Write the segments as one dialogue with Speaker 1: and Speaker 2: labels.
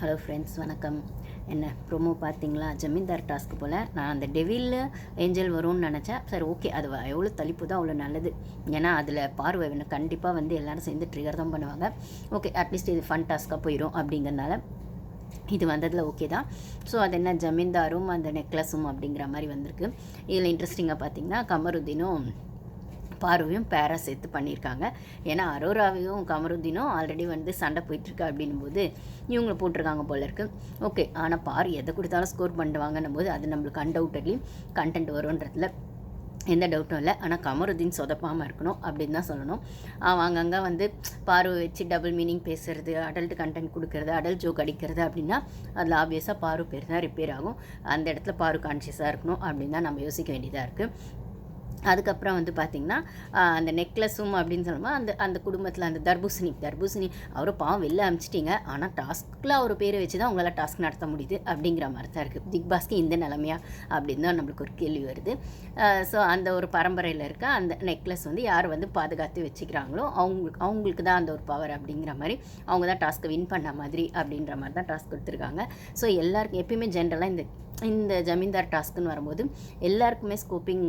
Speaker 1: Hello friends வணக்கம். என்ன promo பார்த்தீங்களா? ஜமீன்தார் டாஸ்க்கு போல். நான் அந்த டெவிலில் ஏஞ்சல் வரும்னு நினச்சேன் சரி ஓகே அது எவ்வளோ தளிப்பு தான் அவ்வளோ நல்லது. ஏன்னா அதில் பார்வை கண்டிப்பாக வந்து எல்லோரும் சேர்ந்து ட்ரிகர் தான் பண்ணுவாங்க. ஓகே அட்லீஸ்ட் இது ஃபன் டாஸ்க்காக போயிடும் அப்படிங்கிறனால இது வந்ததில் ஓகே தான். ஸோ அது என்ன ஜமீன்தாரும் அந்த நெக்லஸும் அப்படிங்கிற மாதிரி வந்திருக்கு. இதில் இன்ட்ரெஸ்டிங்காக பார்த்தீங்கன்னா கமருதீனும் பார்வையும் பேரா சேர்த்து பண்ணியிருக்காங்க. ஏன்னா அரோராவையும் கமருதீனும் ஆல்ரெடி வந்து சண்டை போயிட்டுருக்கு அப்படின்னும் போது இவங்களை போட்டிருக்காங்க போல இருக்கு. ஓகே ஆனால் பார் எதை கொடுத்தாலும் ஸ்கோர் பண்ணுவாங்கன்னும் போது அது நம்மளுக்கு அன்டவுட்டட்லி கண்டென்ட் வரும்ன்றதுல எந்த டவுட்டும் இல்லை. ஆனால் கமருதீன் சொதப்பாமல் இருக்கணும் அப்படின்னு தான் சொல்லணும். அவன் அங்கங்கே வந்து பார்வை வச்சு டபுள் மீனிங் பேசுகிறது அடல்ட் கண்டென்ட் கொடுக்கறது அடல்ட் ஜோக் அடிக்கிறது அப்படின்னா அதில் ஆப்வியஸாக பாரு பேர் தான் ரிப்பேர் ஆகும். அந்த இடத்துல பாரு கான்ஷியஸாக இருக்கணும் அப்படின்னு தான் நம்ம யோசிக்க வேண்டியதாக இருக்குது அதுக்கப்புறம் வந்து பார்த்திங்கன்னா அந்த நெக்லஸும் அப்படின்னு சொல்லும்போது அந்த அந்த குடும்பத்தில் அந்த தர்பூசணி தர்பூசணி அவரை பாவம் வெளில அனுப்பிச்சிட்டிங்க ஆனால் டாஸ்கில் அவர் பேரை வச்சு தான் உங்களால் டாஸ்க் நடத்த முடியுது அப்படிங்கிற மாதிரி தான் இருக்குது பிக் பாஸ்க்கு இந்த நிலமையா அப்படின்னு தான் நம்மளுக்கு ஒரு கேள்வி வருது. ஸோ அந்த ஒரு பரம்பரையில் இருக்க அந்த நெக்லஸ் வந்து யார் வந்து பாதுகாத்து வச்சுக்கிறாங்களோ அவங்களுக்கு அவங்களுக்கு தான் அந்த ஒரு பவர் அப்படிங்கிற மாதிரி அவங்க தான் டாஸ்க்கை வின் பண்ண மாதிரி அப்படின்ற மாதிரி தான் டாஸ்க் கொடுத்துருக்காங்க. ஸோ எல்லாருக்கும் எப்பயுமே ஜென்ரலாக இந்த இந்த ஜமீன்தார் டாஸ்க்குன்னு வரும்போது எல்லாருக்குமே ஸ்கோப்பிங்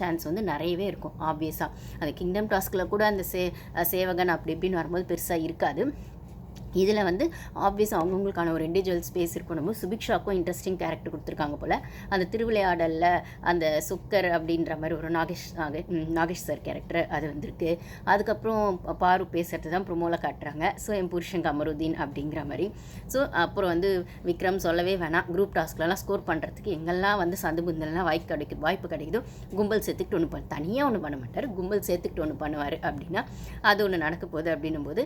Speaker 1: சான்ஸ் வந்து நிறையவே இருக்கும் ஆப்வியஸாக அந்த கிங்டம் டாஸ்கில் கூட அந்த சே சேவகன் அப்படி இப்படின்னு வரும்போது பெருசாக இருக்காது. இதில் வந்து ஆப்வியஸ் அவங்கவுங்களுக்கான ஒரு இண்டிவிஜுவல் ஸ்பேஸ் இருக்கணும் சுபிக்ஷாக்கும் இன்ட்ரெஸ்டிங் கேரக்டர் கொடுத்துருக்காங்க போல். அந்த திருவிளையாடலில் அந்த சுக்கர் அப்படின்ற மாதிரி ஒரு நாகேஷ் நாகே நாகேஷ் சார் கேரக்டர் அது வந்திருக்கு. அதுக்கப்புறம் பாரு பேசுறது தான் ப்ரொமோவில் காட்டுறாங்க. ஸோ என் புருஷன் கமருதீன் அப்படிங்கிற மாதிரி. ஸோ அப்புறம் வந்து விக்ரம் சொல்லவே வேணாம். குரூப் டாஸ்க்லலாம் ஸ்கோர் பண்ணுறதுக்கு எங்கெல்லாம் வந்து சந்து புந்தெல்லாம் வாய்ப்பு கிடைக்குது வாய்ப்பு கிடைக்குதோ கும்பல் சேர்த்துக்கிட்டு ஒன்று பண்ண தனியாக ஒன்று பண்ண மாட்டார். கும்பல் சேர்த்துக்கிட்டு ஒன்று பண்ணுவார் அப்படின்னா அது ஒன்று நடக்க போகுது அப்படின்னும் போது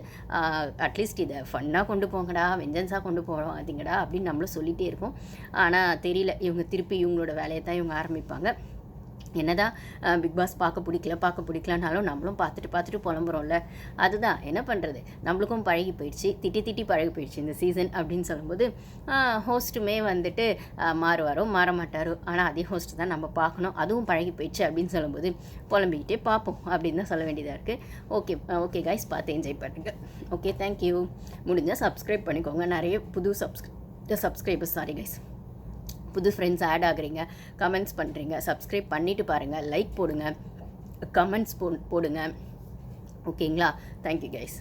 Speaker 1: அட்லீஸ்ட் இதை ஃபன்னாக கொண்டு போங்கடா வெஞ்சன்ஸாக கொண்டு போகாதீங்கடா அப்படின்னு நம்மளும் சொல்லிகிட்டே இருக்கோம். ஆனால் தெரியல. இவங்க திருப்பி இவங்களோட வேலையை தான் இவங்க ஆரம்பிப்பாங்க. என்னதான் பிக் பாஸ் பார்க்க பிடிக்கல பார்க்க பிடிக்கலனாலும் நம்மளும் பார்த்துட்டு பார்த்துட்டு புலம்புறோம்ல. அதுதான் என்ன பண்ணுறது நம்மளுக்கும் பழகி போயிடுச்சு திட்டி திட்டி பழகி போயிடுச்சு இந்த சீசன் அப்படின்னு சொல்லும்போது ஹோஸ்ட்டுமே வந்துட்டு மாறுவாரோ மாற மாட்டாரோ ஆனால் அதே ஹோஸ்ட் தான் நம்ம பார்க்கணும் அதுவும் பழகி போயிடுச்சு அப்படின்னு சொல்லும்போது புலம்பிக்கிட்டே பார்ப்போம் அப்படின்னு தான் சொல்ல வேண்டியதாக இருக்குது ஓகே ஓகே கைஸ் பார்த்து என்ஜாய் பண்ணுங்க. ஓகே தேங்க்யூ முடிஞ்சால் சப்ஸ்கிரைப் பண்ணிக்கோங்க. நிறைய புது சப்ஸ்கிரை சப்ஸ்கிரைபர்ஸ் சாரி கைஸ் புது ஃப்ரெண்ட்ஸ் ஆட் ஆகுறீங்க கமெண்ட்ஸ் பண்ணுறீங்க சப்ஸ்கிரைப் பண்ணிவிட்டு பாருங்கள் லைக் போடுங்க கமெண்ட்ஸ் போ போடுங்க. ஓகேங்களா தேங்க்யூ கைஸ்